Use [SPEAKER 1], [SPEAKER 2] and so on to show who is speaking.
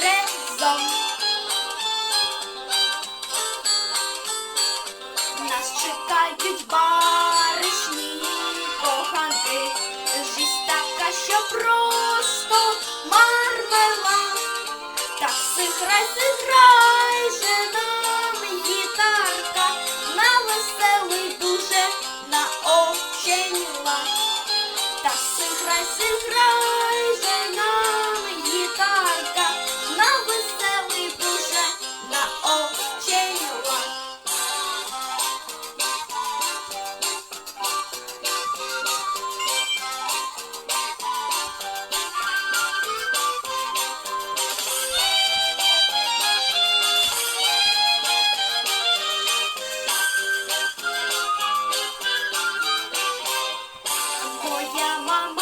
[SPEAKER 1] березом. Нас чекають баришні коханки, Жизнь така, що просто мармела. Так сиграй, сиграй же нам гітарка, на веселий дуже на очень лад. Так сиграй, сиграй. Oh, yeah.